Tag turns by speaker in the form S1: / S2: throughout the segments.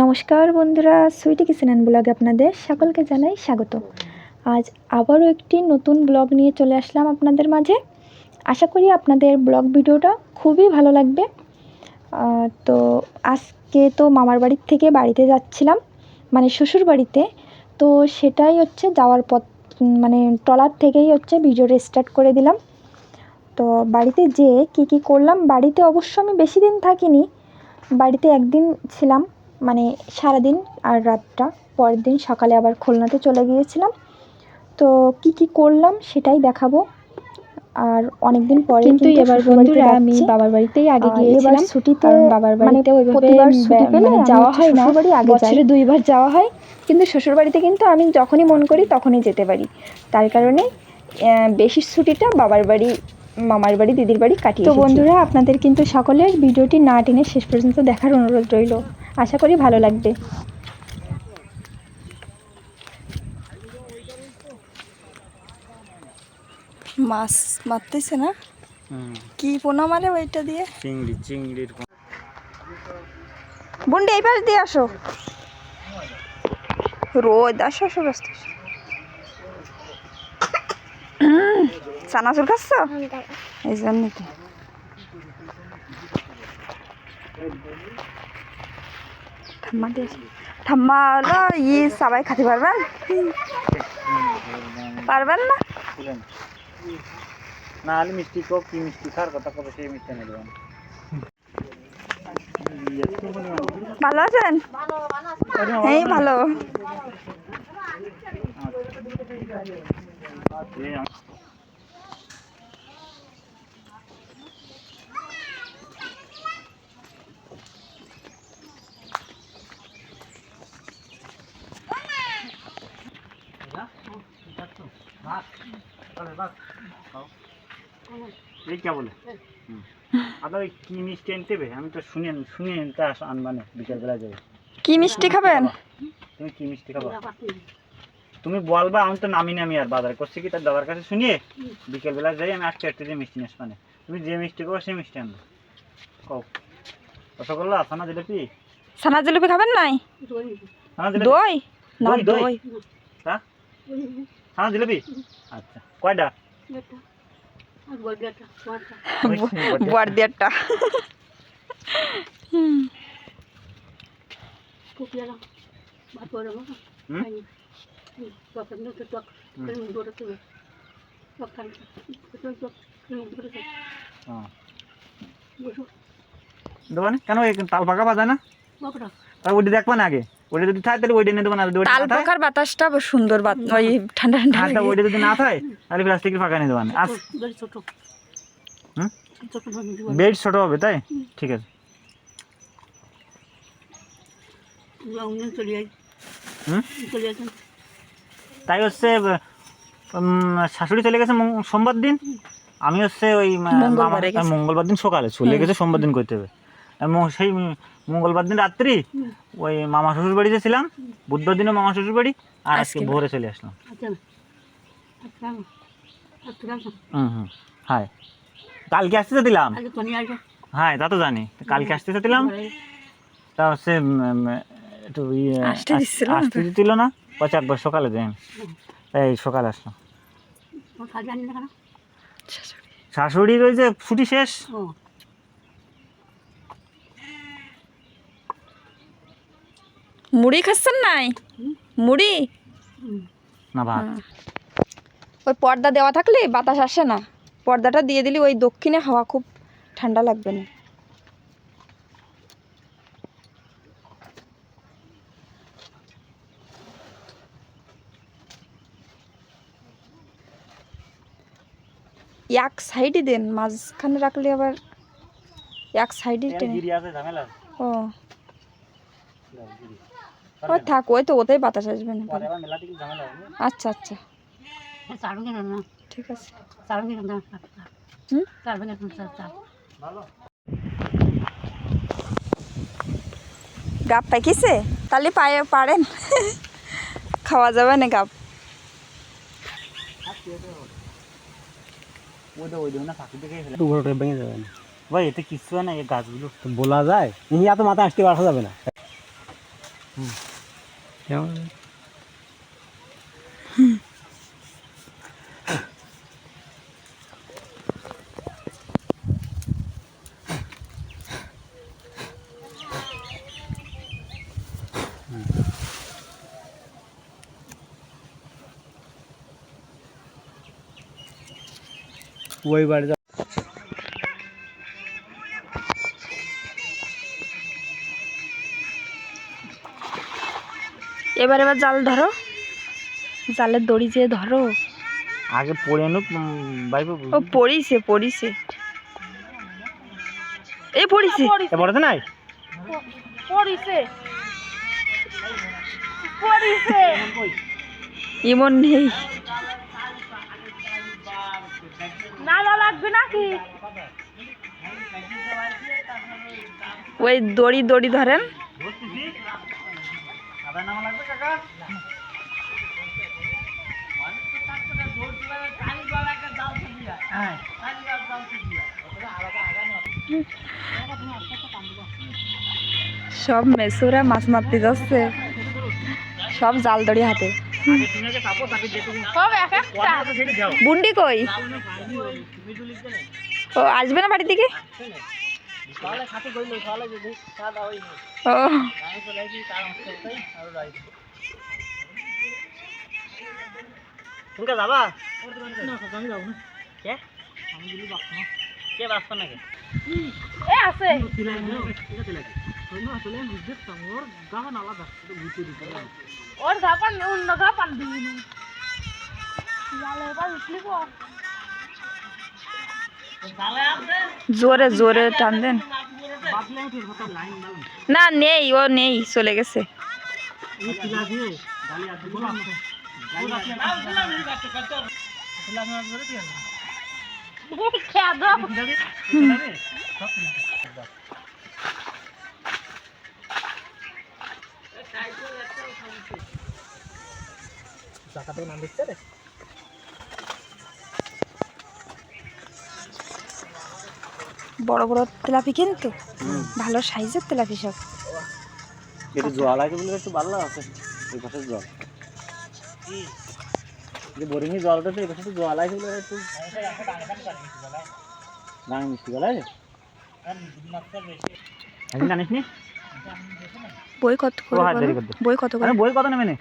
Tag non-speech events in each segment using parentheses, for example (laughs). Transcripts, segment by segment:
S1: নমস্কার বন্ধুরা, সুইটি কিচেন ব্লগে আপনাদের সকলকে জানাই স্বাগত। আজ আবারও একটি নতুন ব্লগ নিয়ে চলে আসলাম আপনাদের মাঝে। আশা করি আপনাদের ব্লগ ভিডিওটা খুবই ভালো লাগবে। তো আজকে তো মামার বাড়ির থেকে বাড়িতে যাচ্ছিলাম মানে শ্বশুর বাড়িতে। তো সেটাই হচ্ছে যাওয়ার পথ মানে ট্রলার থেকেই হচ্ছে ভিডিওটা স্টার্ট করে দিলাম। তো বাড়িতে যেয়ে কী কী করলাম, বাড়িতে অবশ্য আমি বেশি দিন থাকিনি, বাড়িতে একদিন ছিলাম। মানে সারাদিন আর রাতটা পরের দিন সকালে আবার খুলনাতে চলে গিয়েছিলাম। তো কি কি করলাম সেটাই দেখাবো। আর অনেক দিন পরে
S2: কিন্তু এবার বন্ধুরা আমি বাবার বাড়িতেই আগে গিয়েছিলাম।
S1: ছুটিতে
S2: বাবার
S1: মানে
S2: বাড়িতে
S1: প্রতিবার ছুটি পেলে
S2: মানে যাওয়া হয় না।
S1: শ্বশুরবাড়ি আগে।
S2: বছরে দুইবার যাওয়া হয়। কিন্তু শ্বশুর বাড়িতে কিন্তু আমি যখনই মন করি তখনই যেতে পারি। তার কারণে বেশি ছুটিটা বাবার বাড়ি মামার বাড়ি দিদির বাড়ি কাটিয়ে
S1: তো বন্ধুরা আপনাদের কিন্তু সকলের ভিডিওটি না টেনে শেষ পর্যন্ত দেখার অনুরোধ রইল। আশা করি ভালো লাগবে।
S2: মাছ মারতেছে না? কি পোনা মারে ওইটা দিয়ে?
S3: চিংড়ি চিংড়ির
S2: বুন্ডি এই পাশ দিয়ে আসো। রোদ আসো আসো ব্যস্ত। চানাচুর খাচ্ছ? এই জন্যই তো ঠাম্মা দিয়ে ঠাম্মা হলো ই সবাই খেতে পারবেন? পারবেন না?
S3: না হলে মিষ্টি কোক কি মিষ্টি খাওয়ার কথা কবে সেই মিষ্টি দেবেন?
S2: ভালো আছেন? এই ভালো।
S3: এই কে বলে আপনার কি মিষ্টি আনতে হবে? আমি তো শুনে শুনে আনতে আনবানে বিকেলবেলা যাবে।
S2: কি মিষ্টি খাবেন?
S3: তুমি কি মিষ্টি খাবা? তুমি বলবা আমি তো নামি নামি আর বাজার করছি কি? তার দাদার কাছে শুনিয়ে বিকেলবেলা যাই আমি আটটা একটা যে মিষ্টি নিয়ে আসবানে। তুমি যে মিষ্টি করো সেই মিষ্টি আনবে। কও। রসগোল্লা ছানা জিলিপি?
S2: ছানা জিলিপি খাবেন নাই? দই? না।
S3: দই হ্যাঁ ছানা জিলাপি আচ্ছা কয়টা
S2: বুয়ার দিয়ারটা
S3: হুম? হ্যাঁ। দেবো না কেন এই তাল পাকা বাজা না তাহলে ওইটা দেখবা না আগে ওইটা যদি থাকে তাহলে ওইটা নিয়ে দেবো না যদি
S2: তাল
S3: না
S2: পাকার বাতাসটা সুন্দর বাত ওই ঠান্ডা ঠান্ডা
S3: তা
S2: লাগে।
S3: ওইটা যদি না থাকে তাহলে প্লাস্টিকের ফাঁকা নিয়ে দেবো না। আজ হুম? বেড ছোট হবে তাই? ঠিক আছে। হুম? তাই হচ্ছে শাশুড়ি চলে গেছে সোমবার দিন? আমি হচ্ছে ওই
S2: মঙ্গলবারে
S3: দিন সকালে চলে গেছে সোমবার দিন করতে হবে। সেই মঙ্গলবার দিন রাত্রি ওই মামা শ্বশুর বাড়িতে ছিলাম বুধবার দিনও মামা শ্বশুর বাড়ি আর আজকে ভোরে চলে আসলাম। হুম হুম। হ্যাঁ। কালকে আসতে তো দিলাম হ্যাঁ তা তো জানি। কালকে আসতে দিলাম তা হচ্ছে একটু ইয়ে
S2: আসতে দিচ্ছিল না।
S3: আসতে দিছিল না। পয়সা একবার সকালে দেন এই সকালে আসলাম। শাশুড়ির ওই যে ছুটি শেষ।
S2: মুড়ি খাচ্ছেন নাই? মুড়ি?
S3: না ভাত।
S2: ওই পর্দা দেওয়া থাকলে বাতাস আসে না। পর্দাটা দিয়ে দিলে ওই দক্ষিণে হাওয়া খুব ঠান্ডা লাগবে না। এক সাইডে দেন মাঝখানে রাখলে আবার এক সাইডে টেনে।
S3: গিরি আছে ঝামেলা
S2: ও থাক ওই তো ওতেই বাতাস আসবে না? আচ্ছা আচ্ছা। ঠিক আছে। গাপ পাকিছে তাহলে পায়ে পারেন। খাওয়া যাবে না গাপ।
S3: ভাই এতে কিছু না এই গাছগুলো
S4: বলা যায়। ইনি এত মাথা আসতে পারা যাবে না।
S3: ওই বাড়ি
S2: এবার এবার জাল ধরো। জালের দড়ি যে ধরো।
S3: আগে পড়ে নুক বাইবে।
S2: ও পড়িছে পড়িছে। এই পড়িছে।
S3: এ পড়েছে নাই?
S2: পড়িছে। পড়িছে। এমন নেই। না লাগবে নাকি? ওই দড়ি দড়ি ধরেন।
S3: আদা নামা লাগবে কাকা? হ্যাঁ।
S2: সব মেসুরা মাছ মারতে যাচ্ছে। সব জাল দড়ি হাতে। বুন্ডি কই? ও আসবে না বাড়ি থেকে
S3: তাহলে খাতে কইলো তাহলে যদি সাদা হই
S2: ও
S3: আমি চলে আইছি তার অংশ তাই আর রাইট তুমি কা যাবা না আমি যাব না কে আমি দিলি বাপ না কে বাপ না কে
S2: এ আছে
S3: তিলাই দিও এটা তিলাই কইলো আসলে বুঝতে তোর গান আলাদা
S2: জোরে জোরে টান দেন। না নেই ও নেই চলে গেছে।
S3: এই তিলা দিয়ে গালি
S2: বড় বড় তেলাপি কিন্তু। ভালো সাইজের তেলাপি সব।
S3: একটু জল আছে বলে একটু ভালো আছে। এই পাশে জল। যে বোরিং জলটা তো এই পাশে জল আছে বলে একটু গান মিষ্টি জল আছে জানিস নি?
S2: বই কত করে। বই কত করে?
S3: বই কত নেবে নে?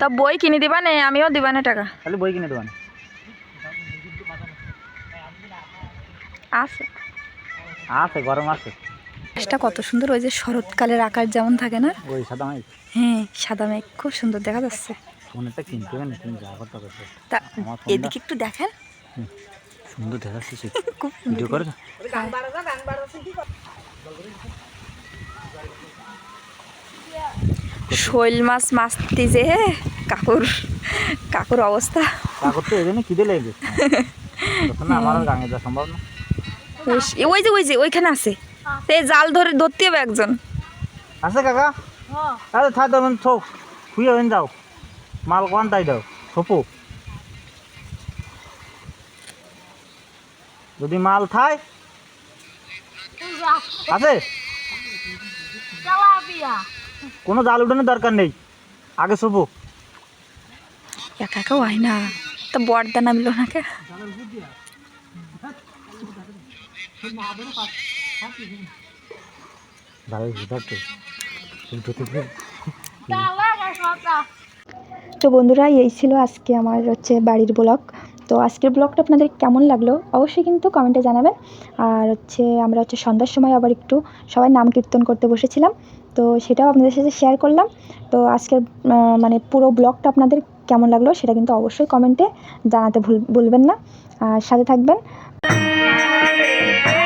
S2: তা বই কিনে দিবা নে আমিও দিবা না টাকা।
S3: তাহলে বই কিনে দেবান
S2: আছে।
S3: আছে গরম আছে।
S2: এটা কত সুন্দর ওই যে শরৎকালের আকার যেমন থাকে না?
S3: ওই সাদা মাই
S2: হ্যাঁ সাদা মেঘ খুব সুন্দর দেখা যাচ্ছে।
S3: ফোনটা কিনতে হবে না তুমি যা করতে হবে।
S2: তা এদিকে একটু দেখেন।
S3: সুন্দর দেখা যাচ্ছে (laughs)
S2: খুব
S3: ভিডিও করে
S2: শৈল মাছ মাছতে যে কাকুর কাকুর অবস্থা।
S3: তা করতে এই জন্য খিদে লেগে গেছে (laughs) তখন না আমার গাঙে যাওয়া সম্ভব না।
S2: ওই- ওই যে ওই যে ওইখানে আছে। এই জাল ধরে ধরতে হবে একজন।
S3: আছে কাকা? আরে থাক দেবেন থোক। শুয়ে হয়ে যাও মাল কোয়ান তাই দাও থপু। যদি মাল থাই আছে? কোনো জাল উঠানোর দরকার নেই। আগে সপু
S2: একা একা হয় না। তা বর্দা নামলো না কে? তো বন্ধুরা, এই ছিল আজকে আমার হচ্ছে বাড়ির ব্লগ। তো আজকের ব্লগটা আপনাদের কেমন লাগল অবশ্যই কিন্তু কমেন্টে জানাবেন। আর হচ্ছে আমরা হচ্ছে সন্ধ্যার সময় আবার একটু সবাই নাম কীর্তন করতে বসেছিলাম। তো সেটাও আপনাদের সাথে শেয়ার করলাম। তো আজকের মানে পুরো ব্লগটা আপনাদের কেমন লাগল সেটা কিন্তু অবশ্যই কমেন্টে জানাতে ভুল ভুলবেন না। আর সাথে থাকবেন। Thank you.